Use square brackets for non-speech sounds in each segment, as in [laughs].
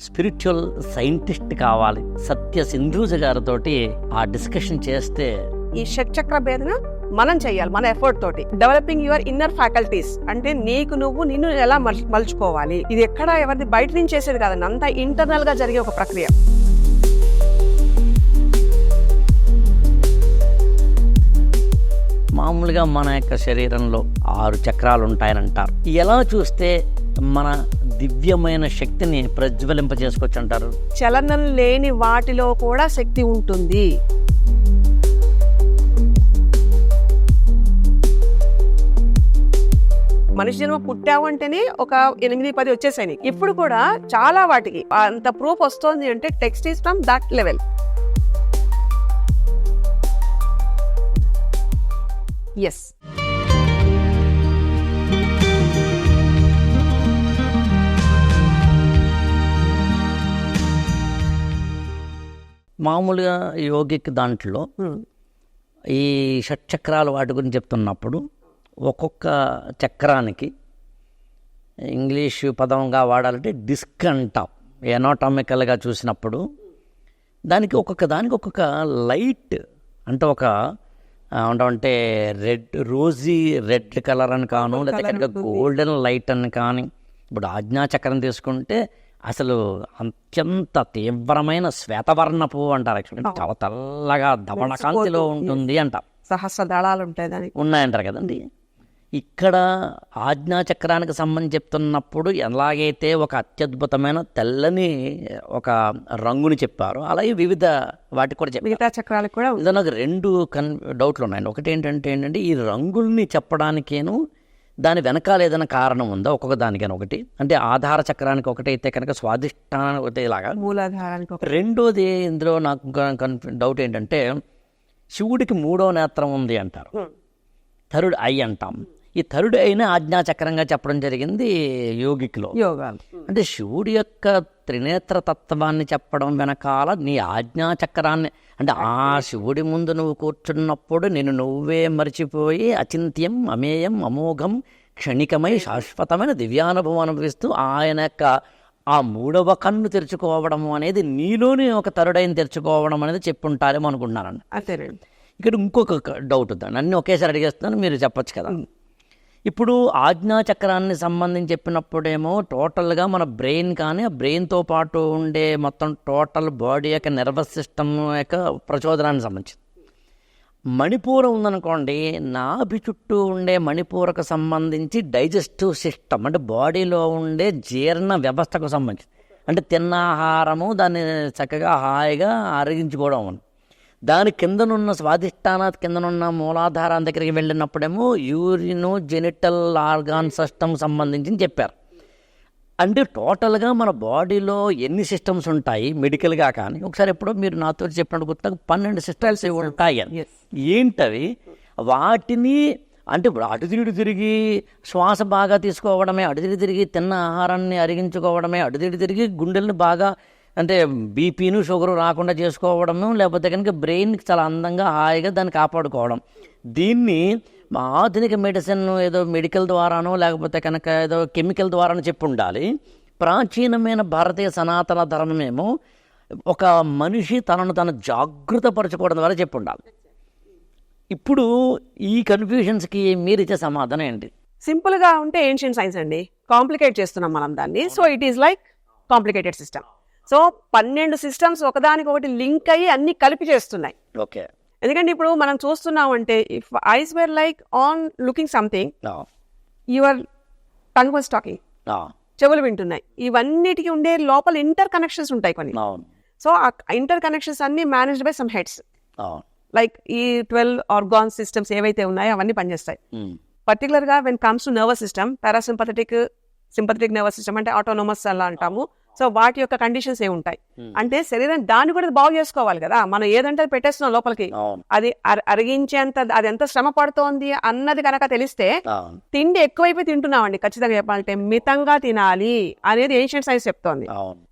Spiritual scientist కావాలి. సత్య సింధూజ గారితో ఆ డిస్కషన్ చేస్తే ఈ షట్చక్ర భేదన మనం చేయాలి మన ఎఫర్ట్ తోటి. డెవలపింగ్ యువర్ ఇన్నర్ ఫ్యాకల్టీస్ అంటే నీకు నువ్వు నిన్ను ఎలా మల్- మలుచుకోవాలి. ఇది ఎక్కడ ఎవరిది బయట నుంచి చేసేది కాదండి అంతా ఇంటర్నల్గా జరిగే ఒక ప్రక్రియ. మామూలుగా మన యొక్క శరీరంలో ఆరు చక్రాలు ఉంటాయని అంటారు ఎలా చూస్తే మన దివ్యమైన శక్తిని ప్రజ్వలింప చేసుకోవచ్చు అంటారు చలనం లేని వాటిలో కూడా శక్తి ఉంటుంది. మనిషి జన్మ పుట్టావంటేనే ఒక ఎనిమిది పది వచ్చేసాయి ఇప్పుడు కూడా చాలా వాటికి అంత ప్రూఫ్ వస్తోంది అంటే text is from that level. Yes మామూలుగా యోగిక్ దాంట్లో ఈ షట్చక్రాలు వాటి గురించి చెప్తున్నప్పుడు ఒక్కొక్క చక్రానికి ఇంగ్లీషు పదంగా వాడాలంటే డిస్క్ అంటాం. ఎనాటామికల్గా చూసినప్పుడు దానికి ఒక్కొక్క దానికి ఒక్కొక్క లైట్ అంటే ఒక అంటే రెడ్ రోజీ రెడ్ కలర్ అని కాను లేకపోతే గోల్డెన్ లైట్ అని కానీ ఇప్పుడు ఆజ్ఞాచక్రం తీసుకుంటే అసలు అత్యంత తీవ్రమైన శ్వేతవర్ణపు అంటారు చాలా తెల్లగా ధవళ కాంతిలో ఉంటుంది అంటారు సహస్ర దళాలు ఉంటాయి దానికి. ఉన్నాయంటారు కదండి. ఇక్కడ ఆజ్ఞాచక్రానికి సంబంధించి చెప్తున్నప్పుడు ఎలాగైతే ఒక అత్యద్భుతమైన తెల్లని ఒక రంగుని చెప్పారో అలాగే వివిధ వాటికి కూడా చెప్పారు. మిగతా చక్రాలకు కూడా నాకు రెండు కన్ డౌట్లు ఉన్నాయండి. ఒకటి ఏంటంటే ఏంటంటే ఈ రంగుల్ని చెప్పడానికేను దాని వెనకాల ఏదైనా కారణం ఉందా? ఒక్కొక్క దానికైనా ఒకటి. అంటే ఆధార చక్రానికి ఒకటైతే కనుక స్వాదిష్టానికి ఒకటి ఇలాగా. మూలాధారానికి ఒక రెండోది ఇందులో నాకు డౌట్ ఏంటంటే శివుడికి మూడో నేత్రం ఉంది అంటారు. థరుడ్ ఐ అంటాం. ఈ థరుడ్ అయిన ఆజ్ఞాచక్రంగా చెప్పడం జరిగింది యోగిక్లో. యోగాలు. అంటే శివుడి యొక్క త్రినేత్ర తత్వాన్ని చెప్పడం వెనకాల నీ ఆజ్ఞాచక్రాన్ని అంటే ఆ శివుడి ముందు నువ్వు కూర్చున్నప్పుడు నేను నువ్వే మర్చిపోయి అచింత్యం అమేయం అమోఘం క్షణికమై శాశ్వతమైన దివ్యానుభవం అనుభవిస్తూ ఆయన యొక్క ఆ మూడవ కన్ను తెరుచుకోవడం అనేది నీలోనే ఒక తరుడైన తెరుచుకోవడం అనేది చెప్పుంటారేమో అనుకుంటున్నానండి. అంతేనండి ఇక్కడ ఇంకొక డౌట్ ఉందండి. అన్నీ ఒకేసారి అడిగేస్తున్నాను మీరు చెప్పొచ్చు కదా. ఇప్పుడు ఆజ్ఞాచక్రాన్ని సంబంధించి చెప్పినప్పుడేమో టోటల్గా మన బ్రెయిన్ కానీ ఆ బ్రెయిన్తో పాటు ఉండే మొత్తం టోటల్ బాడీ యొక్క నర్వస్ సిస్టమ్ యొక్క ప్రచోదనానికి సంబంధించి మణిపూరం ఉందనుకోండి నాభి చుట్టూ ఉండే మణిపూరకు సంబంధించి డైజెస్టివ్ సిస్టమ్ అంటే బాడీలో ఉండే జీర్ణ వ్యవస్థకు సంబంధించి అంటే తిన్న ఆహారము దాన్ని చక్కగా హాయిగా అరిగించుకోవడం ఉంది దాని కిందనున్న స్వాదిష్టాన కిందనున్న మూలాధారం దగ్గరికి వెళ్ళినప్పుడేమో యూరిను జెనిటల్ ఆర్గాన్ సిస్టమ్ సంబంధించి చెప్పారు. అంటే టోటల్గా మన బాడీలో ఎన్ని సిస్టమ్స్ ఉంటాయి మెడికల్గా కానీ ఒకసారి ఎప్పుడో మీరు నాతో చెప్పినట్టు గుర్తు పన్నెండు సిస్టమ్స్ ఉంటాయి. ఏంటవి? వాటిని అంటే ఇప్పుడు అటు తిరిగి తిరిగి శ్వాస బాగా తీసుకోవడమే అటు తిరిగి తిరిగి తిన్న ఆహారాన్ని అరిగించుకోవడమే అటు తిరిగి గుండెల్ని బాగా అంటే బీపీను షుగరు రాకుండా చేసుకోవడము లేకపోతే కనుక బ్రెయిన్కి చాలా అందంగా హాయిగా దాన్ని కాపాడుకోవడం. దీన్ని ఆధునిక మెడిసిన్ ఏదో మెడికల్ ద్వారానో లేకపోతే కనుక ఏదో కెమికల్ ద్వారానో చెప్పి ఉండాలి ప్రాచీనమైన భారతీయ సనాతన ధర్మమేమో ఒక మనిషి తనను తను జాగృత పరచుకోవడం ద్వారా చెప్పి ఉండాలి ఇప్పుడు ఈ కన్ఫ్యూషన్స్కి మీరు ఇచ్చే సమాధానం ఏంటి? సింపుల్గా ఉంటే ఏన్షియన్ సైన్స్ అండి. కాంప్లికేట్ చేస్తున్నాం మనం దాన్ని. So it is like complicated system so పన్నెండు సిస్టమ్స్ ఒకదానికొకటి లింక్ అయ్యి అన్ని కలిపి చేస్తున్నాయి. ఓకే ఎందుకంటే ఇప్పుడు మనం చూస్తున్నాం అంటే if eyes were like on looking something your tongue was talking చెవులు వింటున్నాయి. ఇవన్నిటికి ఉండే లోపల ఇంటర్ కనెక్షన్స్ ఉంటాయి కొన్ని. సో ఆ ఇంటర్ కనెక్షన్స్ అన్ని managed by some heads like ఈ ట్వెల్వ్ ఆర్గాన్ సిస్టమ్స్ ఏవైతే ఉన్నాయో అవన్నీ పనిచేస్తాయి. పర్టికులర్గా when comes to nervous system parasympathetic sympathetic nervous system అంటే ఆటోనోమస్ అలా అంటాము. సో వాటి యొక్క కండిషన్స్ ఏ ఉంటాయి అంటే శరీరం దాన్ని కూడా బాగు చేసుకోవాలి కదా. మనం ఏదంటే అది పెట్టేస్తున్నాం లోపలికి. అది అర- అరిగించేంత అది ఎంత శ్రమ పడుతోంది అన్నది కనుక తెలిస్తే తిండి ఎక్కువైపోయి తింటున్నామండి. ఖచ్చితంగా చెప్పాలంటే మితంగా తినాలి అనేది ఏన్షియన్ సైన్స్ చెప్తోంది.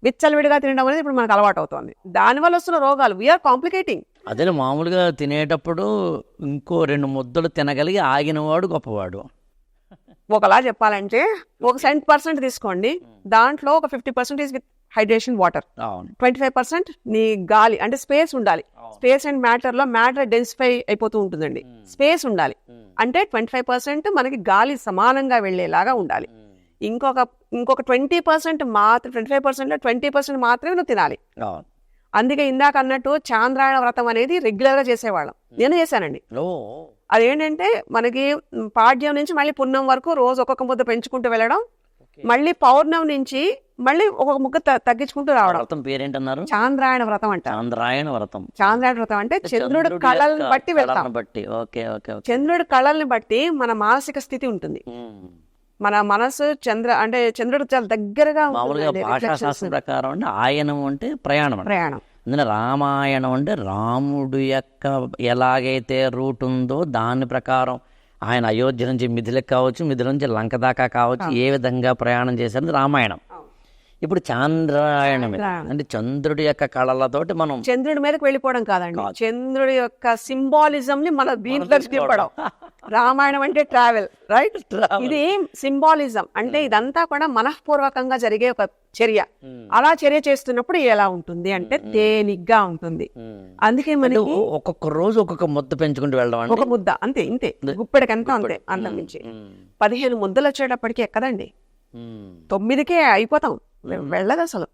విచ్చలవిడిగా తినడం అనేది ఇప్పుడు మనకు అలవాటు అవుతోంది. దానివల్ల వస్తున్న రోగాలు వీఆర్ కాంప్లికేటింగ్ అదే మామూలుగా తినేటప్పుడు ఇంకో రెండు ముద్దలు తినగలిగి ఆగినవాడు గొప్పవాడు. ఒకలా చెప్పాలంటే ఒక సెంట్ పర్సెంట్ తీసుకోండి. దాంట్లో ఒక fifty percent with hydration water. Twenty five percent నీ గాలి అంటే స్పేస్ ఉండాలి. స్పేస్ అండ్ మ్యాటర్లో మ్యాటర్ డెన్సిఫై అయిపోతూ ఉంటుందండి. స్పేస్ ఉండాలి. అంటే ట్వంటీ ఫైవ్ పర్సెంట్ మనకి గాలి సమానంగా వెళ్ళేలాగా ఉండాలి. ఇంకొక ఇంకొక ట్వంటీ పర్సెంట్ మాత్రం twenty five percent twenty percent మాత్రమే నువ్వు తినాలి. అందుకే ఇందాక అన్నట్టు చాంద్రాయణ వ్రతం అనేది రెగ్యులర్గా చేసేవాళ్ళం నేను చేశానండి. అదేంటంటే మనకి పాడ్యం నుంచి మళ్ళీ పున్నం వరకు రోజు ఒక్కొక్క ముద్ద పెంచుకుంటూ వెళ్ళడం మళ్ళీ పౌర్ణం నుంచి మళ్ళీ ముక్క త- తగ్గించుకుంటూ రావడం. వ్రతం పేరేంటన్నారు? చాంద్రాయణ వ్రతం అంట. చాంద్రాయణ వ్రతం. చాంద్రాయణ వ్రతం అంటే చంద్రుడు కళలను బట్టి వెళ్తాం. బట్టి. ఓకే ఓకే చంద్రుడి కళల్ని బట్టి మన మానసిక స్థితి ఉంటుంది. మన మనసు చంద్ర అంటే చంద్రుడు చాలా దగ్గరగా మామూలుగా ప్రకారం అంటే ఆయనం అంటే ప్రయాణం ప్రయాణం. అందులో రామాయణం అంటే రాముడు యొక్క ఎలాగైతే రూట్ ఉందో దాని ప్రకారం ఆయన అయోధ్య నుంచి మిథిలకు కావచ్చు మిథిల నుంచి లంక దాకా కావచ్చు ఏ విధంగా ప్రయాణం చేశారు రామాయణం. ఇప్పుడు చాంద్రాయణం. అంటే చంద్రుడి యొక్క కళలతోటి మనం చంద్రుడి మీదకి వెళ్ళిపోవడం కాదండి. చంద్రుడి యొక్క సింబాలిజం ని మన దీంట్లో తిప్పడం రామాయణం అంటే ట్రావెల్ రైట్? ఇది సింబాలిజం. అంటే ఇదంతా కూడా మనఃపూర్వకంగా జరిగే ఒక చర్య. అలా చర్య చేస్తున్నప్పుడు ఎలా ఉంటుంది అంటే తేలిగ్గా ఉంటుంది. అందుకే ఒ- ఒక్కొక్క రోజు ఒక్కొక్క ముద్ద పెంచుకుంటూ వెళ్ళడం ఒక ముద్ద. అంతే ఇంతే. గుప్పెడికంతా అంతే అంతం మించి. పదిహేను ముద్దలు వచ్చేటప్పటికి ఎక్కదండి? తొమ్మిదికే అయిపోతాం. వెళ్ళదు అసలు.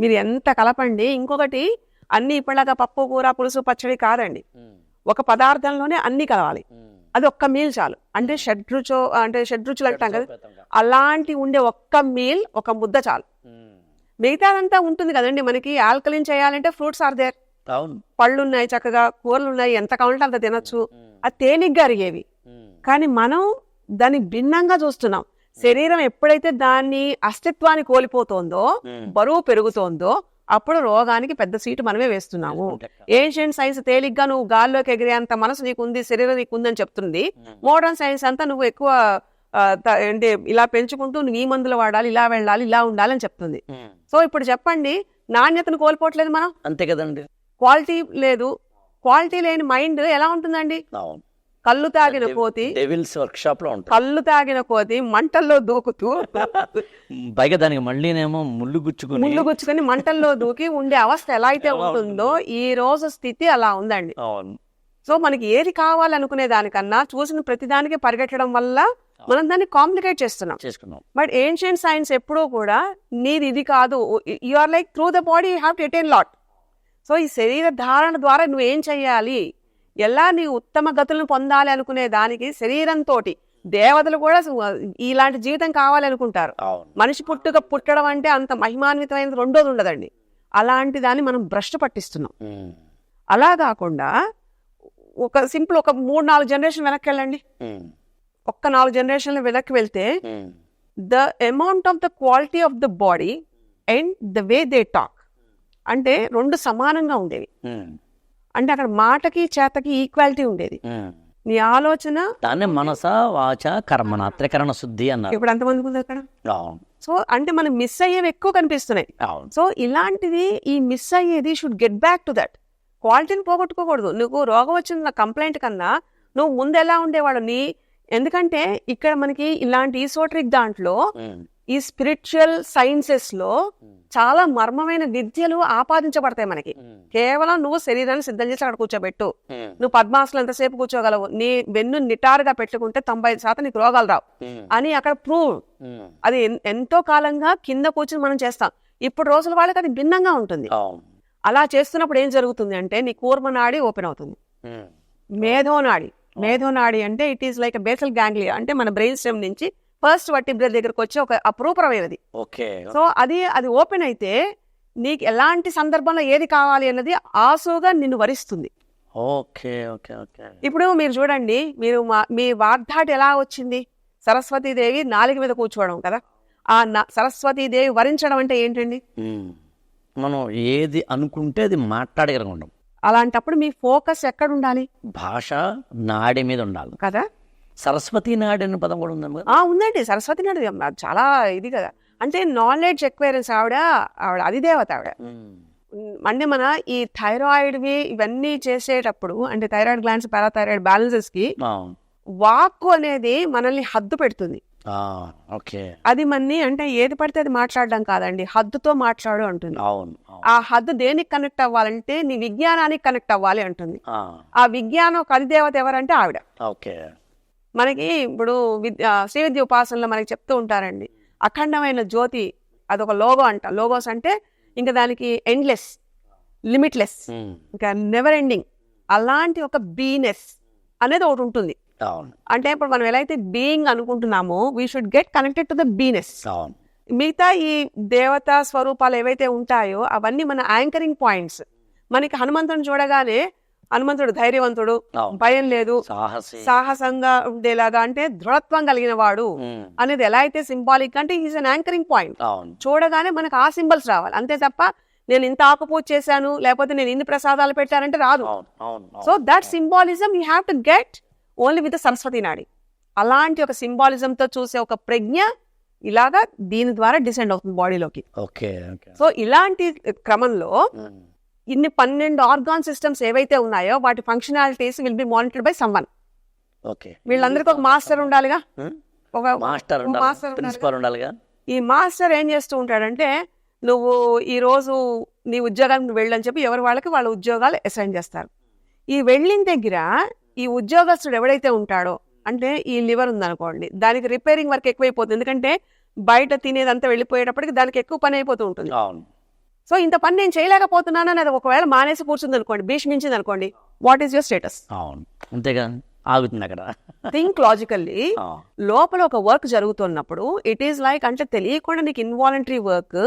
మీరు ఎంత కలపండి. ఇంకొకటి అన్ని ఇప్పటిలాగా పప్పు కూర పులుసు పచ్చడి కాదండి. ఒక పదార్థంలోనే అన్ని కలవాలి. అది ఒక్క మీల్ చాలు. అంటే షడ్రుచో అంటే షడ్రుచులు అంటాం కదా. అలాంటి ఉండే ఒక్క మీల్ ఒక ముద్ద చాలు. మిగతాదంతా ఉంటుంది కదండి మనకి. ఆల్కలిన్ చేయాలంటే ఫ్రూట్స్ ఆర్ దేర్. పళ్ళు ఉన్నాయి చక్కగా కూరలు ఉన్నాయి ఎంత కావాలంటే అంత తినొచ్చు. అది తేలిగ్గా అరిగేవి. కానీ మనం దాన్ని భిన్నంగా చూస్తున్నాం. శరీరం ఎప్పుడైతే దాన్ని అస్తిత్వాన్ని కోల్పోతోందో బరువు పెరుగుతోందో అప్పుడు రోగానికి పెద్ద సీటు మనమే వేస్తున్నాము. ఏన్షియంట్ సైన్స్ తేలిగ్గా నువ్వు గాల్లోకి ఎగిరేంత మనసు నీకు ఉంది శరీరం నీకు ఉందని చెప్తుంది మోడర్న్ సైన్స్ అంతా నువ్వు ఎక్కువ అంటే ఇలా పెంచుకుంటూ నువ్వు ఈ మందులు వాడాలి ఇలా వెళ్ళాలి ఇలా ఉండాలి అని చెప్తుంది. సో ఇప్పుడు చెప్పండి నాణ్యతను కోల్పోవట్లేదు మనం? అంతే కదండి. క్వాలిటీ లేదు. క్వాలిటీ లేని మైండ్ ఎలా ఉంటుందండి? కళ్ళు తాగిన కోతి డెవిల్స్ వర్క్ షాప్లో ఉంటుంది కళ్ళు తాగిన కోతి మంటల్లో దూకుతూ [laughs] పైగా దానికి మళ్ళీనేమో ముళ్ళు గుచ్చుకుని ముళ్ళు గుచ్చుకొని మంటల్లో దూకి ఉండే అవస్థ ఎలా అయితే ఉంటుందో ఈ రోజు స్థితి అలా ఉందండి. అవును. సో మనకి ఏది కావాలనుకునే దానికన్నా చూసిన ప్రతిదానికి పరిగెట్టడం వల్ల మనం దాన్ని కాంప్లికేట్ చేస్తున్నాం. చేసుకున్నాం. బట్ ఏన్షియంట్ సైన్స్ ఎప్పుడూ కూడా నీది ఇది కాదు you are like through the body you have to attain lot. So ఈ శరీర ధారణ ద్వారా నువ్వు ఏం చెయ్యాలి? ఎలా నీ ఉత్తమ గతులను పొందాలి అనుకునే దానికి శరీరంతో దేవతలు కూడా ఇలాంటి జీవితం కావాలి అనుకుంటారు అవును మనిషి పుట్టుక పుట్టడం అంటే అంత మహిమాన్వితమైనది రెండోది ఉండదండి అలాంటి దాన్ని మనం భ్రష్టు పట్టిస్తున్నాం. అలా కాకుండా ఒక సింపుల్ ఒక మూడు నాలుగు జనరేషన్ వెనక్కి వెళ్ళండి. ఒక్క నాలుగు జనరేషన్లు వెనక్కి వెళ్తే. The amount of the quality of the body and the way they talk అంటే రెండు సమానంగా ఉండేవి. అంటే అక్కడ మాటకి చేతకి ఈక్వాలిటీ ఉండేది. నీ ఆలోచన దాన్ని మనస వాచ కర్మణ త్రికరణ శుద్ధి అన్నారు. ఇప్పుడు ఎంతమందికి ఉంది అక్కడ సో అంటే మనం మిస్ అయ్యేవి ఎక్కువ కనిపిస్తున్నాయి. సో ఇలాంటిది ఈ మిస్ అయ్యేది should get back to that క్వాలిటీని పోగొట్టుకోకూడదు. నువ్వు రోగం వచ్చిన కంప్లైంట్ కన్నా నువ్వు ముందు ఎలా ఉండేవాడు నీ ఎందుకంటే ఇక్కడ మనకి ఇలాంటి ఈసోట్రిక్ దాంట్లో. ఈ స్పిరిచువల్ సైన్సెస్లో చాలా మర్మమైన విద్యలు ఆపాదించబడతాయి మనకి. ఉమ్. కేవలం నువ్వు శరీరాన్ని సిద్ధం చేసి అక్కడ కూర్చోబెట్టు. ఉమ్. నువ్వు పద్మాసనం ఎంతసేపు కూర్చోగలవు? నీ వెన్ను నిటారుగా పెట్టుకుంటే తొంభై శాతం నీకు రోగాలు రావు. అని అక్కడ ప్రూవ్. అది ఎంతో కాలంగా కింద కూర్చుని మనం చేస్తాం. ఇప్పుడు రోజుల వాళ్ళకి అది భిన్నంగా ఉంటుంది. అలా చేస్తున్నప్పుడు ఏం జరుగుతుంది అంటే నీ కూర్మ నాడి ఓపెన్ అవుతుంది. మేధోనాడి మేధోనాడి అంటే it is like basal ganglia అంటే మన బ్రెయిన్ స్టెమ్ నుంచి ఫస్ట్ వర్టిబ్రల్ దగ్గరకు వచ్చి ఒక అప్రూపరమైనది ఓకే. సో అది అది ఓపెన్ అయితే నీకు ఎలాంటి సందర్భంలో ఏది కావాలి అన్నది ఆసుగా నిన్ను వరిస్తుంది. Okay okay okay. ఇప్పుడు మీరు చూడండి మీరు మా- వాగ్దాటి ఎలా వచ్చింది? సరస్వతీదేవి నాలుగు మీద కూర్చోవడం కదా? ఆ సరస్వతీదేవి వరించడం అంటే ఏంటండి. మనం ఏది అనుకుంటే అది మాట్లాడగలుగుంటాం అలాంటప్పుడు మీ ఫోకస్ ఎక్కడ ఉండాలి? భాష నాడి మీద ఉండాలి. కదా? సరస్వతి నాడి అనే పదం కూడా ఉందన్న ఆ ఉందండి. సరస్వతి నాడు చాలా ఇది కదా. అంటే నాలెడ్జ్ ఎక్వైరెన్స్ ఆవిడ ఆవిడ అధిదేవత ఆవిడ. అంటే మన ఈ థైరాయిడ్వి ఇవన్నీ చేసేటప్పుడు అంటే థైరాయిడ్ గ్లాండ్స్ పారాథైరాయిడ్ బ్యాలెన్సెస్కి వాక్కు అనేది మనల్ని హద్దు పెడుతుంది. ఓకే. అది మన్ని అంటే ఏది పడితే అది మాట్లాడడం కాదండి. హద్దుతో మాట్లాడు అంటుంది. ఆ హద్దు దేనికి కనెక్ట్ అవ్వాలంటే నీ విజ్ఞానానికి కనెక్ట్ అవ్వాలి అంటుంది. ఆ, విజ్ఞానం కదిదేవత ఎవరంటే ఆవిడ. ఓకే. మనకి ఇప్పుడు విద్య శ్రీ విద్య ఉపాసనలో మనకి చెప్తూ ఉంటారండి. అఖండమైన జ్యోతి అదొక లోగో అంట. లోగోస్ అంటే ఇంకా దానికి ఎండ్లెస్ లిమిట్లెస్ ఇంకా నెవర్ ఎండింగ్ అలాంటి ఒక బీనెస్ అనేది ఒకటి ఉంటుంది. అంటే ఇప్పుడు మనం ఎలా అయితే బీయింగ్ అనుకుంటున్నామో we should get connected to the beingness మిగతా ఈ దేవతా స్వరూపాలు ఏవైతే ఉంటాయో అవన్నీ మన యాంకరింగ్ పాయింట్స్ మనకి హనుమంతుడిని చూడగానే హనుమంతుడు ధైర్యవంతుడు. భయం లేదు సాహసి. సాహసంగా ఉండేలాగా అంటే దృఢత్వం కలిగిన వాడు అనేది ఎలా అయితే సింబాలిక్ అంటే ఈజ్ అన్ యాంకరింగ్ పాయింట్ చూడగానే మనకు ఆ సింబల్స్ రావాలి. అంతే తప్ప నేను ఇంత ఆకుపూజ చేశాను లేకపోతే నేను ఇన్ని ప్రసాదాలు పెట్టానంటే రాదు. So that symbolism you have to get only with Saraswati నాడి అలాంటి ఒక symbolicism తో చూసే ఒక ప్రజ్ఞ ఇలాగా దీని ద్వారా డిసెండ్ అవుతుంది బాడీలోకి ఓకే సో ఇలాంటి క్రమంలో ఇన్ని పన్నెండు ఆర్గాన్ సిస్టమ్స్ ఏవైతే ఉన్నాయో వాటి functionalities will be monitored by someone okay. వీళ్ళందరికీ ఒక మాస్టర్ ఉండాలిగా? ఒక మాస్టర్ మాస్టర్. ప్రిన్సిపల్ ఉండాలిగా? ఈ మాస్టర్ ఏం చేస్తూ ఉంటాడంటే నువ్వు ఈ రోజు నీ ఉద్యోగానికి వెళ్ళని చెప్పి ఎవరి వాళ్ళకి వాళ్ళ ఉద్యోగాలు అసైన్ చేస్తారు. ఈ వెళ్ళిన దగ్గర ఈ ఉద్యోగస్తుడు ఎవడైతే ఉంటాడో అంటే ఈ లివర్ ఉందనుకోండి దానికి రిపేరింగ్ వర్క్ ఎక్కువైపోతుంది. ఎందుకంటే బయట తినేదంతా వెళ్ళిపోయేటప్పటికి దానికి ఎక్కువ పని అయిపోతూ ఉంటుంది. సో ఇంత పని నేను చేయలేకపోతున్నాను అనేది ఒకవేళ మానేసి కూర్చుంది అనుకోండి భీష్మించింది అనుకోండి వాట్ ఈస్ యువర్ స్టేటస్ అవును. అంతేగా ఆగుతుంది అక్కడ. థింక్ లాజికల్లీ [laughs] లోపల ఒక వర్క్ జరుగుతున్నప్పుడు ఇట్ ఈస్ లైక్ అంటే తెలియకుండా నీకు ఇన్వాలంటరీ వర్క్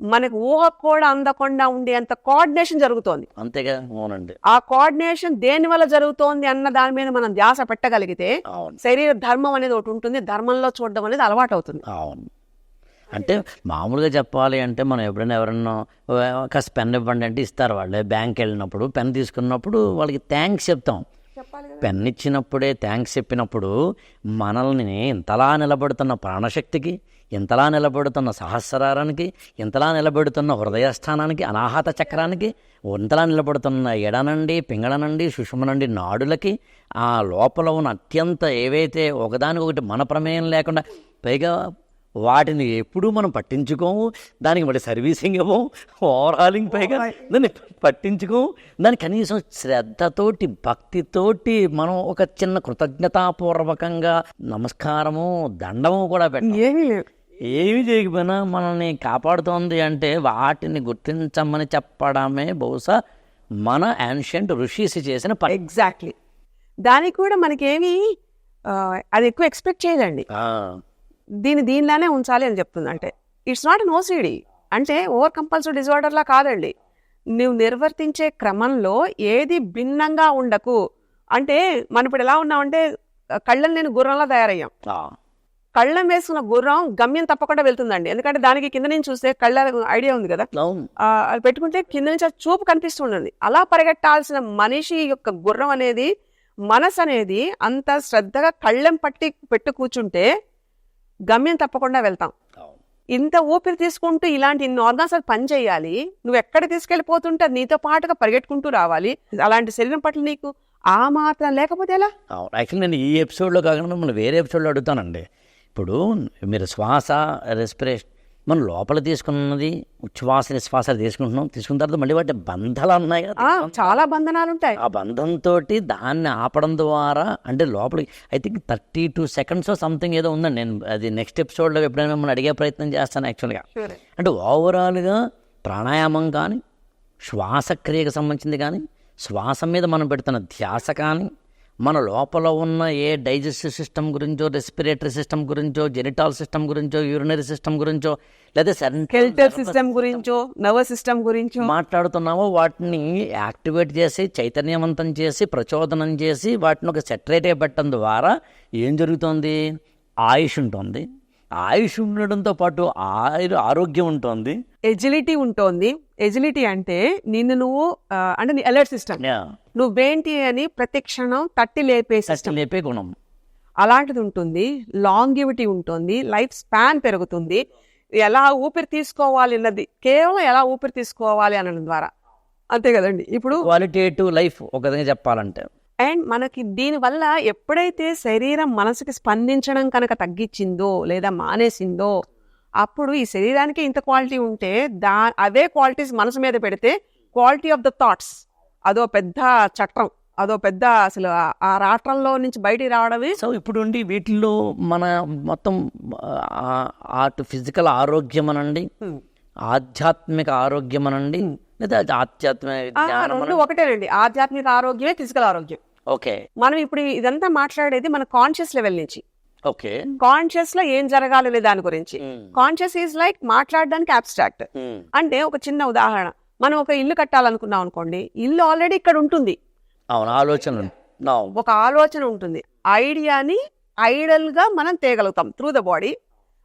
మనకు ఊహ కూడా అందకుండా ఉండేంత కోఆర్డినేషన్ జరుగుతోంది. అంతేగా అవునండి. ఆ కోఆర్డినేషన్ దేని వల్ల జరుగుతోంది అన్న దాని మీద మనం ధ్యాస పెట్టగలిగితే శరీర ధర్మం అనేది ఒకటి ఉంటుంది ధర్మంలో చూడడం అనేది అలవాటు అవుతుంది అవును. అంటే మామూలుగా చెప్పాలి అంటే మనం ఎప్పుడైనా ఎవరన్నా "ఓ, కాస్త పెన్ ఇవ్వండి అంటే ఇస్తారు వాళ్ళే. బ్యాంక్ వెళ్ళినప్పుడు పెన్ తీసుకున్నప్పుడు వాళ్ళకి థ్యాంక్స్ చెప్తాం. పెన్ ఇచ్చినప్పుడే థ్యాంక్స్ చెప్పినప్పుడు మనల్ని ఇంతలా నిలబడుతున్న ప్రాణశక్తికి ఇంతలా నిలబడుతున్న సహస్రారానికి ఇంతలా నిలబడుతున్న హృదయస్థానానికి అనాహత చక్రానికి ఇంతలా నిలబడుతున్న ఎడనండి పింగళనండి సుషుమనండి నాడులకి ఆ లోపల ఉన్న అత్యంత ఏవైతే ఒకదానికొకటి మన ప్రమేయం లేకుండా పైగా వాటిని ఎప్పుడూ మనం పట్టించుకోము. దానికి మళ్ళీ సర్వీసింగ్ ఇవ్వం ఓవరాలింగ్ పైగా దాన్ని పట్టించుకోము. దాన్ని కనీసం శ్రద్ధతోటి భక్తితోటి మనం ఒక చిన్న కృతజ్ఞతాపూర్వకంగా నమస్కారము దండము కూడా పెట్టాం. ఏమీ లేదు ఏమి చేయకపోయినా మనల్ని కాపాడుతోంది అంటే వాటిని గుర్తించమని చెప్పడమే బహుశా మన యాన్షియంట్ ఋషిసి చేసిన పని. ఎగ్జాక్ట్లీ దానికి కూడా మనకేమి అది ఎక్కువ ఎక్స్పెక్ట్ చేయదండి. దీన్ని దీనిలానే ఉంచాలి అని చెప్తుంది. అంటే ఇట్స్ నాట్ అన్ ఓసిడి అంటే ఓవర్ కంపల్సరీ డిజార్డర్ లా కాదండి. నువ్వు నిర్వర్తించే క్రమంలో ఏది భిన్నంగా ఉండకు. అంటే మనం ఇప్పుడు ఎలా ఉన్నామంటే కళ్ళం నేను గుర్రంలా తయారయ్యాం. కళ్ళం వేసుకున్న గుర్రం గమ్యం తప్పకుండా వెళ్తుందండి. ఎందుకంటే దానికి కింద నుంచి చూస్తే కళ్ళ ఐడియా ఉంది కదా? అది పెట్టుకుంటే కింద నుంచి చూపు కనిపిస్తుంటుంది అలా పరిగెట్టాల్సిన మనిషి యొక్క గుర్రం అనేది మనసు అనేది అంత శ్రద్ధగా కళ్ళెం పట్టి పెట్టు కూర్చుంటే గమ్యం తప్పకుండా వెళ్తాం. ఇంత ఊపిరి తీసుకుంటూ ఇలాంటి ఇన్ని ఆర్గాన్స్ అది పని చేయాలి. నువ్వు ఎక్కడ తీసుకెళ్ళిపోతుంటే నీతో పాటుగా పరిగెట్టుకుంటూ రావాలి. అలాంటి శరీరం పట్ల నీకు ఆ మాత్రం లేకపోతే ఎలా? యాక్చువల్లీ నేను ఈ ఎపిసోడ్లో కాకుండా మిమ్మల్ని వేరే ఎపిసోడ్లో అడుగుతానండి. ఇప్పుడు మీరు శ్వాస రెస్పిరేషన్ మనం లోపల తీసుకున్నది ఉచ్ఛ్వాస నిశ్వాస తీసుకుంటున్నాం. తీసుకున్న తర్వాత మళ్ళీ వాటి బంధాలు ఉన్నాయి కదా. చాలా బంధనాలు ఉంటాయి ఆ బంధంతో దాన్ని ఆపడం ద్వారా అంటే లోపలికి I think thirty two seconds something ఏదో ఉందండి. నేను అది నెక్స్ట్ ఎపిసోడ్లో ఎప్పుడైనా మిమ్మల్ని అడిగే ప్రయత్నం చేస్తాను యాక్చువల్గా అంటే ఓవరాల్గా ప్రాణాయామం కానీ శ్వాసక్రియకు సంబంధించింది కానీ శ్వాస మీద మనం పెడుతున్న ధ్యాస కానీ మన లోపల ఉన్న ఏ డైజెస్టివ్ సిస్టమ్ గురించో రెస్పిరేటరీ సిస్టమ్ గురించో జెనిటాల్ సిస్టమ్ గురించో యూరినరీ సిస్టమ్ గురించో లేదా సిస్టమ్ గురించో నర్వస్ సిస్టమ్ గురించో. మాట్లాడుతున్నామో వాటిని యాక్టివేట్ చేసి చైతన్యవంతం చేసి ప్రచోదనం చేసి వాటిని ఒక సెటరేట్గా పెట్టడం ద్వారా ఏం జరుగుతోంది? ఆయుష్ ఉంటుంది. ఆయుష్ ఉండడంతో పాటు ఆయుర్ ఆరోగ్యం ఉంటుంది. ఎజిలిటీ ఉంటుంది. ఎజిలిటీ అంటే నిన్ను నువ్వు అంటే నీ అలర్ట్ సిస్టమ్ నువ్వేంటి అని ప్రతి క్షణం తట్టి లేపే సస్టం సిస్టమ్ లేపే గుణం. అలాంటిది ఉంటుంది. లాంగివిటీ ఉంటుంది. లైఫ్ స్పాన్ పెరుగుతుంది. ఎలా ఊపిరి తీసుకోవాలి అన్నది కేవలం ఎలా ఊపిరి తీసుకోవాలి అనడం ద్వారా. అంతే కదండి. ఇప్పుడు క్వాలిటేటివ్ లైఫ్ ఒక విధంగా చెప్పాలంటే. అండ్ మనకి దీనివల్ల ఎప్పుడైతే శరీరం మనసుకి స్పందించడం కనుక తగ్గించిందో లేదా మానేసిందో అప్పుడు ఈ శరీరానికి ఇంత క్వాలిటీ ఉంటే దా అవే క్వాలిటీస్ మనసు మీద పెడితే క్వాలిటీ ఆఫ్ ద థాట్స్ అదో పెద్ద చట్టం అదో పెద్ద అసలు ఆ- రాష్ట్రంలో నుంచి బయటికి రావడమే. సో ఇప్పుడు ఉండి వీటిల్లో మన మొత్తం అటు ఫిజికల్ ఆరోగ్యం అనండి. ఆధ్యాత్మిక ఆరోగ్యం అనండి లేదా ఆధ్యాత్మిక ఒకటేనండి. ఆధ్యాత్మిక ఆరోగ్యమే ఫిజికల్ ఆరోగ్యం. ఓకే. మనం ఇప్పుడు ఇదంతా మాట్లాడేది మన కాన్షియస్ లెవెల్ నుంచి. ఓకే. కాన్షియస్లో ఏం జరగాలి దాని గురించి. కాన్షియస్ ఈజ్ లైక్ మాట్లాడడానికి అబ్స్ట్రాక్ట్ అంటే ఒక చిన్న ఉదాహరణ. మనం ఒక ఇల్లు కట్టాలనుకున్నాం అనుకోండి ఇల్లు ఆల్రెడీ ఇక్కడ ఉంటుంది. అవును ఆలోచన ఒక ఆలోచన ఉంటుంది. ఐడియాని ఐడల్గా మనం తేగలుగుతాం త్రూ ద బాడీ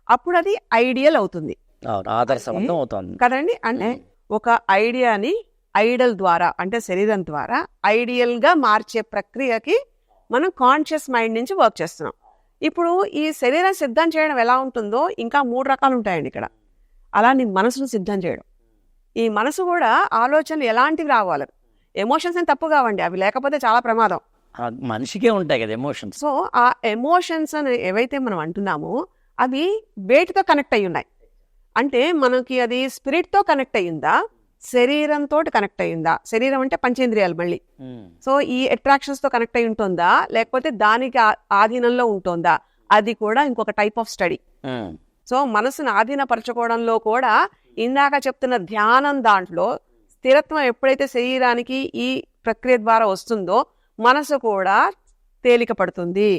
అప్పుడు అది ఐడియల్ అవుతుంది. అవును ఆదర్శవంతం అవుతుంది. కదండి? అంటే ఒక ఐడియాని ఐడల్ ద్వారా అంటే శరీరం ద్వారా ఐడియల్గా మార్చే ప్రక్రియకి మనం కాన్షియస్ మైండ్ నుంచి వర్క్ చేస్తున్నాం. ఇప్పుడు ఈ శరీరం సిద్ధం చేయడం ఎలా ఉంటుందో ఇంకా మూడు రకాలు ఉంటాయండి ఇక్కడ. అలా నీ మనసును సిద్ధం చేయడం. ఈ మనసు కూడా ఆలోచనలు ఎలాంటివి రావాలి? ఎమోషన్స్ ఏం తప్పు కావండి. అవి లేకపోతే చాలా ప్రమాదం. మనిషికే ఉంటాయి కదా ఎమోషన్స్ సో ఆ ఎమోషన్స్ అని ఏవైతే మనం అంటున్నామో అవి వేటితో కనెక్ట్ అయి ఉన్నాయి? అంటే మనకి అది స్పిరిట్తో కనెక్ట్ అయ్యిందా? శరీరంతో కనెక్ట్ అయ్యిందా? శరీరం అంటే పంచేంద్రియాలు మళ్ళీ. సో ఈ అట్రాక్షన్స్తో కనెక్ట్ అయి ఉంటుందా? లేకపోతే దానికి ఆధీనంలో ఉంటుందా? అది కూడా ఇంకొక టైప్ ఆఫ్ స్టడీ సో మనసును ఆధీనపరచుకోవడంలో కూడా ఇందాక చెప్తున్న ధ్యానం దాంట్లో స్థిరత్వం ఎప్పుడైతే శరీరానికి ఈ ప్రక్రియ ద్వారా వస్తుందో మనసు కూడా తేలిక పడుతుంది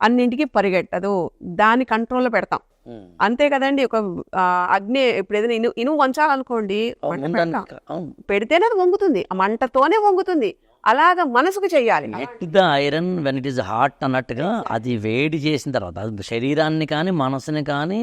అన్నింటికి పరిగెట్టదు. దాని కంట్రోల్లో పెడతాం. అంతే కదండి. ఒక అగ్ని ఇప్పుడు ఏదైనా ఇను ఇనుము వంచాలనుకోండి పెడితేనే అది వంగుతుంది. ఆ మంటతోనే వంగుతుంది. అలాగ మనసుకు చెయ్యాలి net the iron when it is hot అన్నట్టుగా అది వేడి చేసిన తర్వాత అది శరీరాన్ని కానీ మనసుని కానీ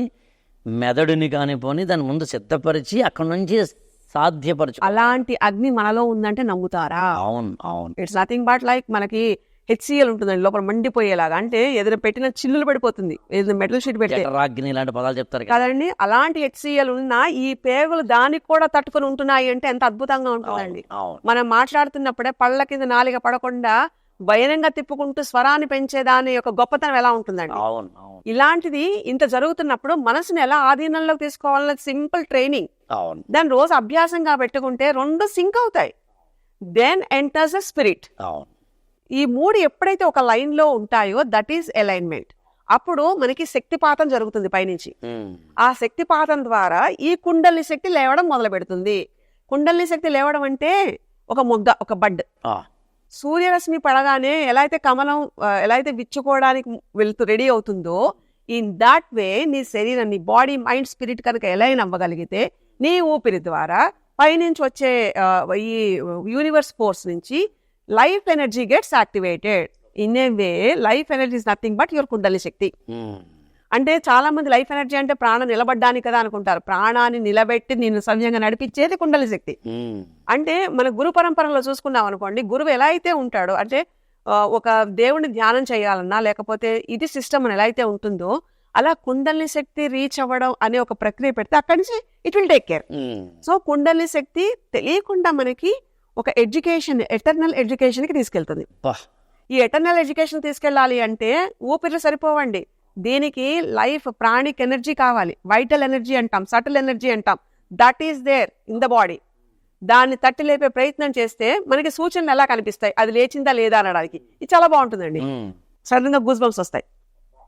మెదడుని కానీ పోని దాని ముందు సిద్ధపరిచి అక్కడ నుంచి సాధ్యపరచు. అలాంటి అగ్ని మనలో ఉందంటే నమ్ముతారా? అవును అవును. ఇట్స్ నథింగ్ బట్ లైక్ మనకి హెచ్సిఎల్ ఉంటుందండి లోపల మండిపోయేలాగా. అంటే ఏదైనా పెట్టిన చిల్లులు పడిపోతుంది. ఏదైనా మెటల్ షీట్ పెడితే. జఠరాగ్ని ఇలాంటి పదాలు చెప్తారు కదా. కదండి అలాంటి హెచ్సిఎల్ ఉన్న ఈ పేగులు దానికి కూడా తట్టుకొని ఉంటున్నాయి అంటే ఎంత అద్భుతంగా ఉంటుందండి. అవును. మనం మాట్లాడుతున్నప్పుడే పళ్ళ కింద నాలిక పడకుండా భయనంగా తిప్పుకుంటూ స్వరాన్ని పెంచే దాని యొక్క గొప్పతనం ఎలా ఉంటుందండి? ఇలాంటిది ఇంత జరుగుతున్నప్పుడు మనసుని ఎలా ఆధీనంలోకి తీసుకోవాలన్న సింపుల్ ట్రైనింగ్. దాన్ని రోజు అభ్యాసంగా పెట్టుకుంటే రెండు సింక్ అవుతాయి. Then enters a spirit. ఈ మూడు ఎప్పుడైతే ఒక లైన్లో ఉంటాయో దట్ ఈస్ అలైన్మెంట్ అప్పుడు మనకి శక్తిపాతం జరుగుతుంది పైనుంచి. ఆ శక్తిపాతం ద్వారా ఈ కుండలి శక్తి లేవడం మొదలు పెడుతుంది కుండలి శక్తి లేవడం అంటే ఒక మొగ్గ ఒక బడ్. సూర్యరశ్మి పడగానే ఎలా అయితే కమలం ఎలా అయితే విచ్చుకోవడానికి వెళ్తూ రెడీ అవుతుందో ఇన్ దాట్ వే నీ శరీరం నీ బాడీ మైండ్ స్పిరిట్ కనుక ఎలా అవ్వగలిగితే నీ ఊపిరి ద్వారా పైనుంచి వచ్చే ఈ యూనివర్స్ ఫోర్స్ నుంచి life energy gets activated. In a way life energy is nothing but your kundali shakti. అంటే చాలా మంది లైఫ్ ఎనర్జీ అంటే ప్రాణం నిలబడ్డానికి కదా అనుకుంటారు ప్రాణాన్ని నిలబెట్టి నిన్ను సవ్యంగా నడిపించేది కుండలి శక్తి. అంటే మన గురు పరంపరలో చూసుకున్నాం అనుకోండి గురువు ఎలా అయితే ఉంటాడో అంటే ఒక దేవుడిని ధ్యానం చేయాలన్నా లేకపోతే ఇది సిస్టమ్ అని ఎలా అయితే ఉంటుందో అలా కుండలిని శక్తి రీచ్ అవ్వడం అనే ఒక ప్రక్రియ పెడితే అక్కడి నుంచి it will take care. So kundalini శక్తి తెలియకుండా మనకి ఒక ఎడ్యుకేషన్ ఎటర్నల్ ఎడ్యుకేషన్కి తీసుకెళ్తుంది అబ్బా. ఈ ఎటర్నల్ ఎడ్యుకేషన్ తీసుకెళ్ళాలి అంటే ఊపిరి సరిపోవండి దీనికి? లైఫ్ ప్రాణిక్ ఎనర్జీ కావాలి. వైటల్ ఎనర్జీ అంటాం సటిల్ ఎనర్జీ అంటాం. That is there in the body. దాన్ని తట్టి లేపే ప్రయత్నం చేస్తే మనకి సూచనలు ఎలా కనిపిస్తాయి? అది లేచిందా లేదా అనడానికి. ఇది చాలా బాగుంటుందండి. ఉమ్. సడన్గా గూస్ బంప్స్ వస్తాయి.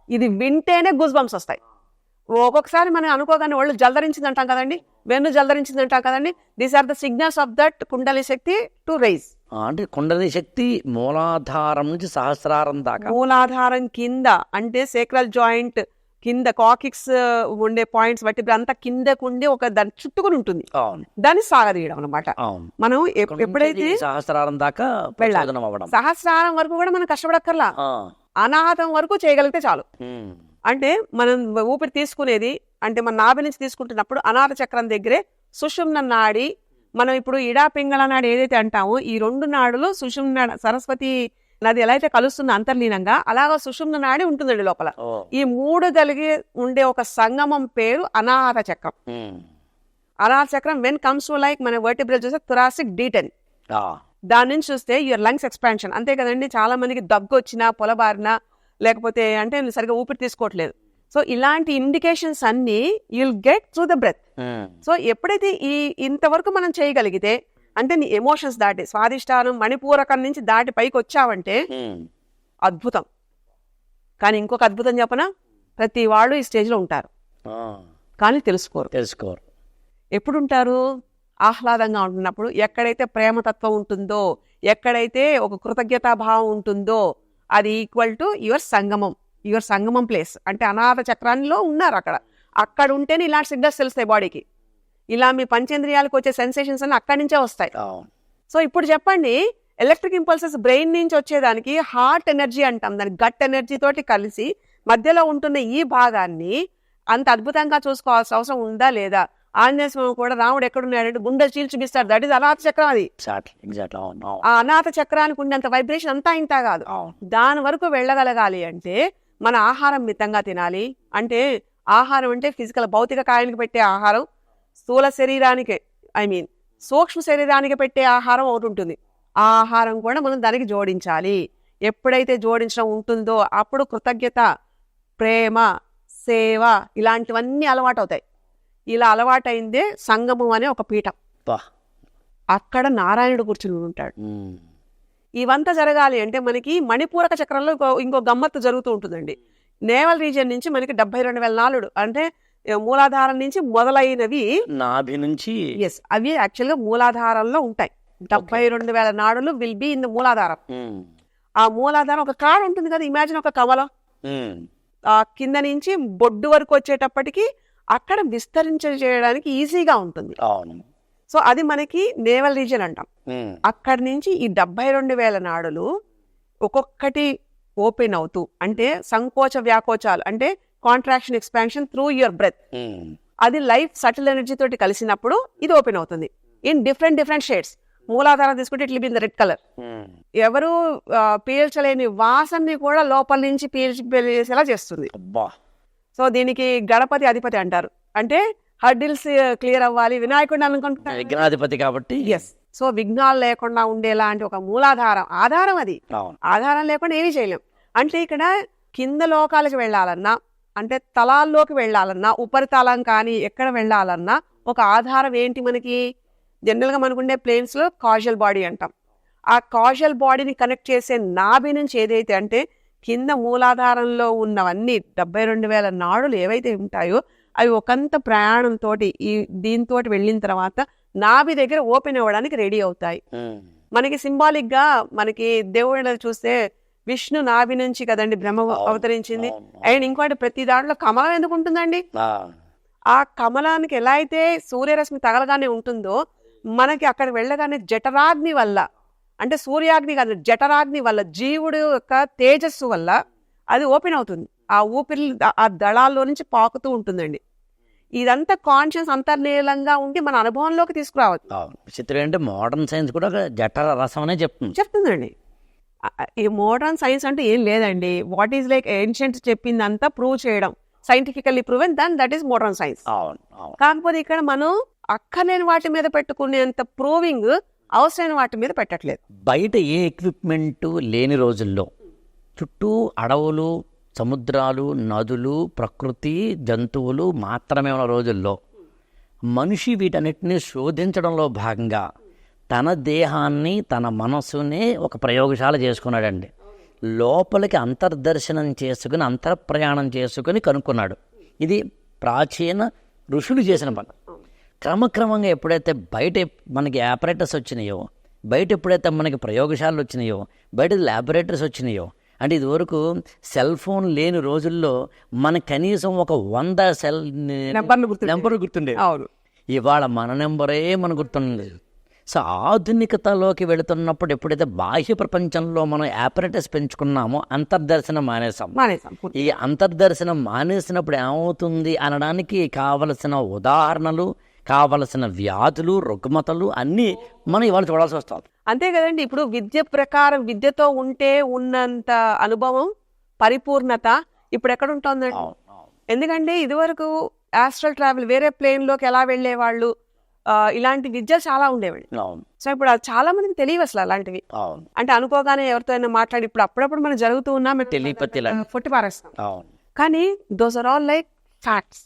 ఇది వింటేనే గూస్ బంప్స్ వస్తాయి. ఒక్కొక్కసారి మనం అనుకోగానే ఒళ్ళు జల్దరించింది అంటాం కదండి వెన్ను జల్దరించింది అంటాం కదండి these are the signals of that kundali shakti to rise అంటే కుండలి శక్తి మూలాధారం నుంచి సహస్రారం దాకా. మూలాధారం కింద అంటే సేక్రల్ జాయింట్ కింద కాకిక్స్ ఉండే పాయింట్స్ బట్టి అంతా కిందకు ఉండి ఒక దాన్ని చుట్టుకుని ఉంటుంది. దాన్ని సాగదీయడం అనమాట మనం ఎప్పుడైతే సహస్రారం దాకా వెళ్ళాలి. సహస్రారం వరకు కూడా మనం కష్టపడక్కర్లా. అనాహతం వరకు చేయగలిగితే చాలు. అంటే మనం ఊపిరి తీసుకునేది అంటే మన నాభి నుంచి తీసుకుంటున్నప్పుడు అనాథ చక్రం దగ్గరే సుషుమ్న నాడి మనం ఇప్పుడు ఇడా పింగళ నాడి ఏదైతే అంటామో ఈ రెండు నాడులు సుషుమ్న సరస్వతి నది ఎలా అయితే కలుస్తుందో అంతర్లీనంగా అలాగా సుషుమ్న నాడి ఉంటుందండి లోపల. ఈ మూడు కలిగి ఉండే ఒక సంగమం పేరు అనాహత చక్రం. అనాహత చక్రం వెన్ కమ్స్ టు లైక్ మన వర్టిబ్రల్ చూస్తే థొరాసిక్ డీటెన్. దాని నుంచి చూస్తే యువర్ లంగ్స్ ఎక్స్పాన్షన్ అంతే కదండి చాలా మందికి దగ్గు వచ్చినా పొలబారినా లేకపోతే అంటే సరిగా ఊపిరి తీసుకోవట్లేదు. సో ఇలాంటి ఇండికేషన్స్ అన్ని you'll get through the breath so ఎప్పుడైతే ఈ ఇంతవరకు మనం చేయగలిగితే అంటే నీ ఎమోషన్స్ దాటి స్వాదిష్టానం మణిపూరకం నుంచి దాటి పైకి వచ్చావంటే అద్భుతం. కానీ ఇంకొక అద్భుతం చెప్పనా? ప్రతి వాళ్ళు ఈ స్టేజ్లో ఉంటారు. కానీ తెలుసుకోరు. తెలుసుకోరు. ఎప్పుడుంటారు? ఆహ్లాదంగా ఉంటున్నప్పుడు ఎక్కడైతే ప్రేమతత్వం ఉంటుందో ఎక్కడైతే ఒక కృతజ్ఞతాభావం ఉంటుందో అది ఈక్వల్ టు యువర్ సంగమం యువర్ సంగమం ప్లేస్ అంటే అనాథ చక్రాల్లో ఉన్నారు అక్కడ. అక్కడ ఉంటేనే ఇలాంటి సిగ్నల్స్ తెలుస్తాయి బాడీకి ఇలా మీ పంచేంద్రియాలకు వచ్చే సెన్సేషన్స్ అన్ని అక్కడి నుంచే వస్తాయి. సో ఇప్పుడు చెప్పండి ఎలక్ట్రిక్ ఇంపల్సెస్ బ్రెయిన్ నుంచి వచ్చేదానికి హార్ట్ ఎనర్జీ అంటాం. దాని గట్ ఎనర్జీ తోటి కలిసి మధ్యలో ఉంటున్న ఈ భాగాన్ని అంత అద్భుతంగా చూసుకోవాల్సిన అవసరం ఉందా లేదా? ఆంజనేయ స్వామి కూడా రాముడు ఎక్కడున్నాడంటే గుండె చీల్చి చూపిస్తాడు. దట్ ఇస్ అనాథ చక్రం అది. ఆ అనాథ చక్రానికి ఉండేంత వైబ్రేషన్ అంతా ఇంత కాదు. దాని వరకు వెళ్ళగలగాలి అంటే మన ఆహారం మితంగా తినాలి. అంటే ఆహారం అంటే ఫిజికల్ భౌతిక కాయానికి పెట్టే ఆహారం స్థూల శరీరానికి ఐ మీన్ సూక్ష్మ శరీరానికి పెట్టే ఆహారం ఒకటి ఉంటుంది. ఆ ఆహారం కూడా మనం దానికి జోడించాలి. ఎప్పుడైతే జోడించడం ఉంటుందో అప్పుడు కృతజ్ఞత ప్రేమ సేవ ఇలాంటివన్నీ అలవాటు అవుతాయి ఇలా అలవాటైందే సంగమం అనే ఒక పీఠం. అక్కడ నారాయణుడు కూర్చుని ఉంటాడు. ఇవంతా జరగాలి అంటే మనకి మణిపూరక చక్రంలో ఇంకో ఇంకో గమ్మత్తు జరుగుతూ ఉంటుందండి. నేవల్ రీజియన్ నుంచి మనకి డెబ్బై రెండు వేల నాలుగు అంటే మూలాధారం నుంచి మొదలైనవి నాభి నుంచి ఎస్ అవి యాక్చువల్గా మూలాధారంలో ఉంటాయి. డెబ్బై రెండు వేల నాడులు విల్ బి ఇన్ ద మూలాధారం. ఆ మూలాధారం ఒక కాడ ఉంటుంది కదా ఇమాజిన్ ఒక ఉమ్, ఆ కింద నుంచి బొడ్డు వరకు వచ్చేటప్పటికి అక్కడ విస్తరించ చేయడానికి ఈజీగా ఉంటుంది. సో అది మనకి నేవల్ రీజియన్ అంటాం. అక్కడి నుంచి ఈ డెబ్బై రెండు వేల నాడులు ఒక్కొక్కటి ఓపెన్ అవుతూ అంటే సంకోచ వ్యాకోచాలు అంటే contraction expansion through your breath. అది లైఫ్ సటిల్ ఎనర్జీ తోటి కలిసినప్పుడు ఇది ఓపెన్ అవుతుంది. In different different shades. మూలాధారం తీసుకుంటే ఇట్ బి రెడ్ కలర్. ఎవరు పీల్చలేని వాసనని కూడా లోపల నుంచి పీల్చి పీల్చేలా చేస్తుంది. సో దీనికి గణపతి అధిపతి అంటారు. అంటే హర్డిల్స్ క్లియర్ అవ్వాలి వినాయకుడిని అనుకుంటున్నారు. విఘ్నాధిపతి కాబట్టి ఎస్ సో విఘ్నాలు లేకుండా ఉండేలాంటి ఒక మూలాధారం ఆధారం అది. ఆధారం లేకుండా ఏమీ చేయలేం. అంటే ఇక్కడ కింద లోకాలకు వెళ్ళాలన్నా అంటే తలాల్లోకి వెళ్ళాలన్నా ఉపరితలం కానీ ఎక్కడ వెళ్ళాలన్నా ఒక ఆధారం ఏంటి మనకి? జనరల్గా మనకుండే ప్లేన్స్లో కాజువల్ బాడీ అంటాం. ఆ కాజువల్ బాడీని కనెక్ట్ చేసే నాభి నుంచి ఏదైతే అంటే కింద మూలాధారంలో ఉన్నవన్నీ డెబ్బై రెండు వేల నాడులు ఏవైతే ఉంటాయో అవి ఒకంత ప్రయాణంతో ఈ దీంతో వెళ్ళిన తర్వాత నాభి దగ్గర ఓపెన్ అవ్వడానికి రెడీ అవుతాయి. మనకి సింబాలిక్గా మనకి దేవుళ్ళ చూస్తే విష్ణు నాభి నుంచి కదండి బ్రహ్మ అవతరించింది. అండ్ ఇంకోటి ప్రతి దాంట్లో కమలం ఎందుకు ఉంటుందండి? ఆ, ఆ కమలానికి ఎలా అయితే సూర్యరశ్మి తగలగానే ఉంటుందో మనకి అక్కడ వెళ్ళగానే జఠరాగ్ని వల్ల అంటే సూర్యాగ్ని కాదు జఠరాగ్ని వల్ల జీవుడు యొక్క తేజస్సు వల్ల అది ఓపెన్ అవుతుంది. ఆ ఊపిరి ఆ దళాల్లో నుంచి పాకుతూ ఉంటుందండి. ఇదంతా కాన్షియస్ అంతర్లీనంగా ఉండి మన అనుభవంలోకి తీసుకురావచ్చు. విచిత్రం ఏంటంటే మోడర్న్ సైన్స్ కూడా జఠర రసం అనే చెప్తుంది. చెప్తుందండి. ఈ మోడర్న్ సైన్స్ అంటే ఏం లేదండి. వాట్ ఈస్ లైక్ ఏన్షియంట్ చెప్పిందంతా ప్రూవ్ చేయడం. Scientifically proven then that is modern science కాకపోతే ఇక్కడ మనం అక్కర్లేని వాటి మీద పెట్టుకునేంత ప్రూవింగ్ అవసరమైన వాటి మీద పెట్టట్లేదు. బయట ఏ ఎక్విప్మెంట్ లేని రోజుల్లో చుట్టూ అడవులు సముద్రాలు నదులు ప్రకృతి జంతువులు మాత్రమే ఉన్న రోజుల్లో మనిషి వీటన్నిటిని శోధించడంలో భాగంగా తన దేహాన్ని తన మనస్సుని ఒక ప్రయోగశాల చేసుకున్నాడండి. లోపలికి అంతర్దర్శనం చేసుకుని అంతర్ప్రయాణం చేసుకుని కనుక్కున్నాడు. ఇది ప్రాచీన ఋషులు చేసిన పని. క్రమక్రమంగా ఎప్పుడైతే బయట మనకి ఆపరేటర్స్ వచ్చినాయో బయట ఎప్పుడైతే మనకి ప్రయోగశాలలు వచ్చినాయో బయట ల్యాబొరేటరీస్ వచ్చినాయో అంటే ఇదివరకు సెల్ ఫోన్ లేని రోజుల్లో మన కనీసం ఒక వంద సెల్. నెంబర్ గుర్తుండే ఇవాళ మన నెంబరే మన గుర్తుంది సో ఆధునికతలోకి వెళుతున్నప్పుడు ఎప్పుడైతే బాహ్య ప్రపంచంలో మనం ఆపరేటర్స్ పెంచుకున్నామో అంతర్దర్శనం మానేసాం మానేసాం. ఈ అంతర్దర్శనం మానేసినప్పుడు ఏమవుతుంది అనడానికి కావలసిన ఉదాహరణలు కావలసిన వ్యాధులు రుగ్మతలు అన్నీ మనం ఇవాళ చూడాల్సి వస్తుంది అంతే కదండి. ఇప్పుడు విద్య ప్రకారం విద్యతో ఉంటే ఉన్నంత అనుభవం పరిపూర్ణత ఇప్పుడు ఎక్కడ ఉంటుందండి. ఎందుకంటే ఇదివరకు ఆస్ట్రల్ ట్రావెల్ వేరే ప్లేన్లోకి ఎలా వెళ్ళేవాళ్ళు? ఇలాంటి విద్యలు చాలా ఉండేవండి అవును. సో ఇప్పుడు చాలా మందికి తెలియవు అసలు అలాంటివి. అంటే అనుకోగానే ఎవరితో అయినా మాట్లాడి ఇప్పుడు అప్పుడప్పుడు మనం జరుగుతూ ఉన్నా. పొట్టి పారేస్తాం. కానీ those are all like facts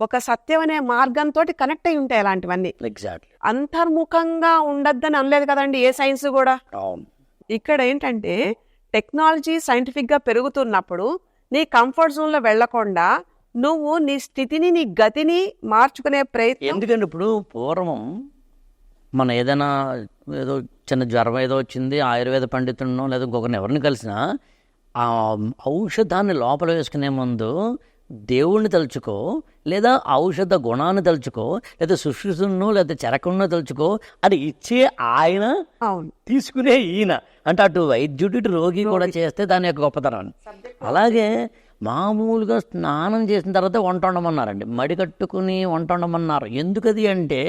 ఒక సత్యం అనే మార్గంతో కనెక్ట్ అయి ఉంటాయి అలాంటివన్నీ. ఎగ్జాక్ట్లీ అంతర్ముఖంగా ఉండద్దని అనలేదు కదండి ఏ సైన్స్ కూడా? ఇక్కడ ఏంటంటే టెక్నాలజీ సైంటిఫిక్గా పెరుగుతున్నప్పుడు నీ కంఫర్ట్ జోన్లో వెళ్ళకుండా నువ్వు నీ స్థితిని నీ గతిని మార్చుకునే ప్రయత్నం ఎందుకంటే ఇప్పుడు పూర్వం మన ఏదైనా ఏదో చిన్న జ్వరం ఏదో వచ్చింది ఆయుర్వేద పండితుడినో లేదా ఇంకొకరిని ఎవరిని కలిసినా ఆ ఔషధాన్ని లోపల వేసుకునే ముందు దేవుణ్ణి తలుచుకో లేదా ఔషధ గుణాన్ని తలుచుకో లేదా సుశ్రుతున్నో లేదా చెరకున్నో తలుచుకో అది ఇచ్చే ఆయన తీసుకునే ఈయన. అంటే అటు వైద్యుడు రోగి కూడా చేస్తే దాని యొక్క గొప్పతనం అలాగే మామూలుగా స్నానం చేసిన తర్వాత వంట వండమన్నారండి. మడి కట్టుకుని వంట వండమన్నారు. ఎందుకది అంటే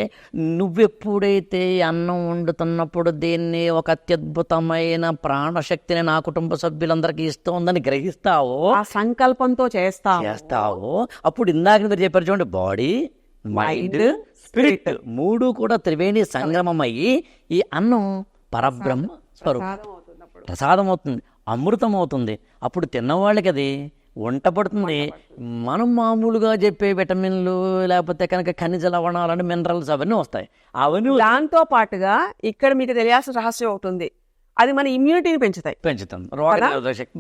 నువ్వెప్పుడైతే అన్నం వండుతున్నప్పుడు దీన్ని ఒక అత్యద్భుతమైన ప్రాణశక్తిని నా కుటుంబ సభ్యులందరికీ ఇస్తోందని గ్రహిస్తావో? ఆ సంకల్పంతో చేస్తాం చేస్తావో? అప్పుడు ఇందాక మీరు చెప్పారు చూడండి బాడీ మైండ్ స్పిరిట్ మూడు కూడా త్రివేణి సంగమం అయ్యి ఈ అన్నం పరబ్రహ్మ స్వరూపం. ప్రసాదం అవుతుంది అమృతం అవుతుంది అప్పుడు తిన్నవాళ్ళకి అది వంట పడుతుంది. మనం మామూలుగా చెప్పే విటమిన్లు లేకపోతే కనుక ఖనిజ లవణాలని మినరల్స్ అవన్నీ వస్తాయి. అవన్నీ దాంతో పాటుగా ఇక్కడ మీకు తెలియాల్సిన రహస్యం ఒకటి ఉంది. అది మన ఇమ్యూనిటీని పెంచుతాయి. పెంచుతాం.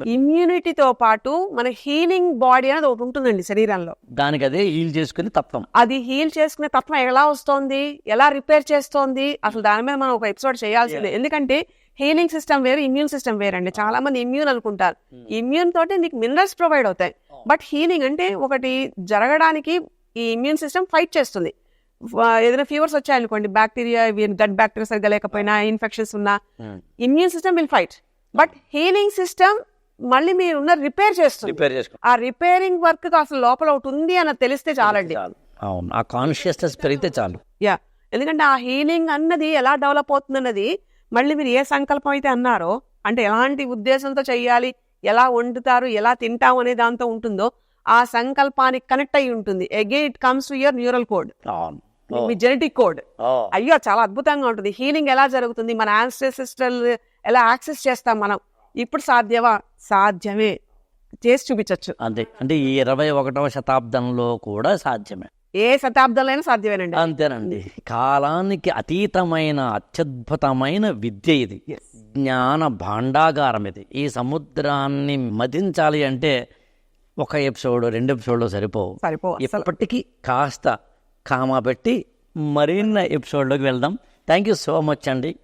ఇమ్యూనిటీతో పాటు మన హీలింగ్ బాడీ అనేది ఒకటి ఉంటుందండి శరీరంలో. దానికి అదే హీల్ చేసుకుని తత్వం. అది హీల్ చేసుకునే తత్వం ఎలా వస్తోంది? ఎలా రిపేర్ చేస్తోంది? అసలు దాని మీద మనం ఒక ఎపిసోడ్ చేయాల్సిందే. ఎందుకంటే హీలింగ్ సిస్టమ్ వేరు ఇమ్యూన్ సిస్టమ్ వేరండి. చాలా మంది ఇమ్యూన్ అనుకుంటారు. ఇమ్యూన్ తోటి నీకు మినరల్స్ ప్రొవైడ్ అవుతాయి. బట్ హీలింగ్ అంటే ఒకటి జరగడానికి ఈ ఇమ్యూన్ సిస్టమ్ ఫైట్ చేస్తుంది. ఏదైనా ఫీవర్స్ వచ్చాయనుకోండి బ్యాక్టీరియా గట్ బ్యాక్టీరియా సరిగ్గా లేకపోయినా ఇన్ఫెక్షన్స్ ఉన్నా immune system will fight. But healing system మళ్ళీ మీరున్న రిపేర్ చేస్తుంది. ఆ రిపేరింగ్ వర్క్ అసలు లోపల ఒకటి ఉంది అని తెలిస్తే చాలండి. చాలు. అవును. ఆ కాన్షియస్నెస్ పెరిగితే చాలు. యా. ఎందుకంటే ఆ హీలింగ్ అన్నది ఎలా డెవలప్ అవుతుంది అన్నది మళ్ళీ మీరు ఏ సంకల్పం అయితే అన్నారో అంటే ఎలాంటి ఉద్దేశంతో చెయ్యాలి ఎలా వండుతారు ఎలా తింటాం అనే దాంతో ఉంటుందో ఆ సంకల్పానికి కనెక్ట్ అయి ఉంటుంది. Again it comes to your neural code me genetic code అయ్యో చాలా అద్భుతంగా ఉంటుంది. హీలింగ్ ఎలా జరుగుతుంది? మన ఆన్సెస్ట్రల్ ఎలా యాక్సెస్ చేస్తాం మనం? ఇప్పుడు సాధ్యమా? సాధ్యమే. చేసి చూపించవచ్చు అంతే. అంటే ఈ ఇరవై ఒకటవ శతాబ్దంలో కూడా సాధ్యమే. ఏ శతాబ్దంలో అయినా సాధ్యమేనండి. అంతేనండి. కాలానికి అతీతమైన అత్యద్భుతమైన విద్య ఇది. జ్ఞాన భాండాగారం ఇది. ఈ సముద్రాన్ని మదించాలి అంటే ఒక ఎపిసోడ్ రెండు ఎపిసోడ్లు సరిపోవు. సరిపో ఇప్పటికీ కాస్త కామా పెట్టి మరిన్న ఎపిసోడ్లోకి వెళ్దాం. థ్యాంక్ యూ సో మచ్ అండి.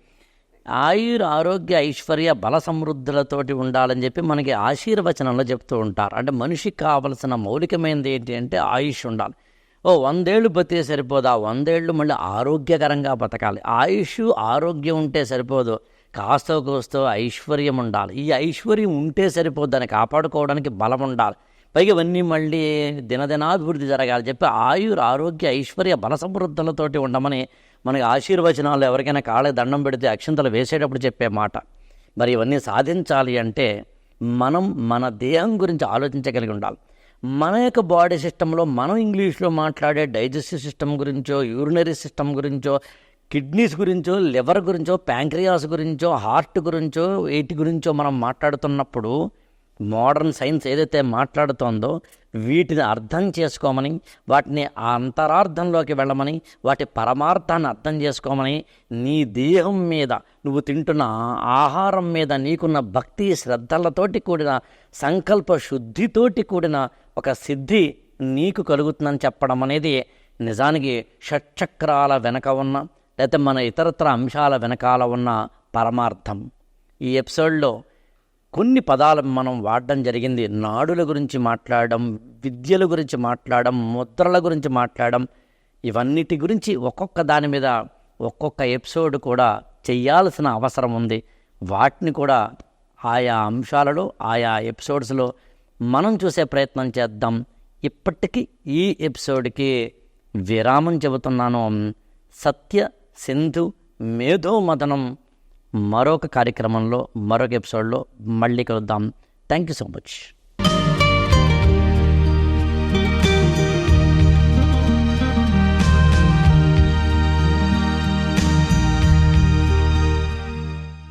ఆయుర్ ఆరోగ్య ఐశ్వర్య బల సమృద్ధులతోటి ఉండాలని చెప్పి మనకి ఆశీర్వచనంలో చెప్తూ ఉంటారు. అంటే మనిషికి కావలసిన మౌలికమైనది ఏంటి అంటే ఆయుష్ ఉండాలి. ఓ వందేళ్ళు బతికే సరిపోదు. ఆ వందేళ్ళు మళ్ళీ ఆరోగ్యకరంగా బతకాలి. ఆయుష్ ఆరోగ్యం ఉంటే సరిపోదు. కాస్తో కోస్తో ఐశ్వర్యం ఉండాలి. ఈ ఐశ్వర్యం ఉంటే సరిపోదు. దాన్ని కాపాడుకోవడానికి బలం ఉండాలి. పైగా ఇవన్నీ మళ్ళీ దినదినాభివృద్ధి జరగాలి. చెప్పి ఆయుర్ ఆరోగ్య ఐశ్వర్య బల సమృద్ధులతోటి ఉండమని మనకి ఆశీర్వచనాలు ఎవరికైనా కాళ్ళకి దండం పెడితే అక్షంతలు వేసేటప్పుడు చెప్పే మాట. మరి ఇవన్నీ సాధించాలి అంటే మనం మన దేహం గురించి ఆలోచించగలిగి ఉండాలి. మన యొక్క బాడీ సిస్టంలో మనం ఇంగ్లీష్లో మాట్లాడే డైజెస్టివ్ సిస్టమ్ గురించో యూరినరీ సిస్టమ్ గురించో కిడ్నీస్ గురించో లివర్ గురించో ప్యాంక్రియాస్ గురించో హార్ట్ గురించో వీటి గురించో మనం మాట్లాడుతున్నప్పుడు మోడర్న్ సైన్స్ ఏదైతే మాట్లాడుతోందో వీటిని అర్థం చేసుకోమని వాటిని అంతరార్థంలోకి వెళ్ళమని వాటి పరమార్థాన్ని అర్థం చేసుకోమని నీ దేహం మీద నువ్వు తింటున్న ఆహారం మీద నీకున్న భక్తి శ్రద్ధలతోటి కూడిన సంకల్ప శుద్ధితోటి కూడిన ఒక సిద్ధి నీకు కలుగుతుందని చెప్పడం అనేది నిజానికి షట్చక్రాల వెనక ఉన్న లేకపోతే మన ఇతరత్ర అంశాల వెనకాల ఉన్న పరమార్థం. ఈ ఎపిసోడ్లో కొన్ని పదాలు మనం వాడడం జరిగింది. నాడుల గురించి మాట్లాడడం విద్యల గురించి మాట్లాడడం ముద్రల గురించి మాట్లాడడం ఇవన్నిటి గురించి ఒక్కొక్క దాని మీద ఒక్కొక్క ఎపిసోడ్ కూడా చేయాల్సిన అవసరం ఉంది. వాటిని కూడా ఆయా అంశాలలో ఆయా ఎపిసోడ్స్లో మనం చూసే ప్రయత్నం చేద్దాం. ఇప్పటికీ ఈ ఎపిసోడ్కి విరామం చెబుతున్నాను. సత్య సింధు మేధో మదనం మరొక కార్యక్రమంలో మరొక ఎపిసోడ్లో మళ్ళీ కలుద్దాం. Thank you so much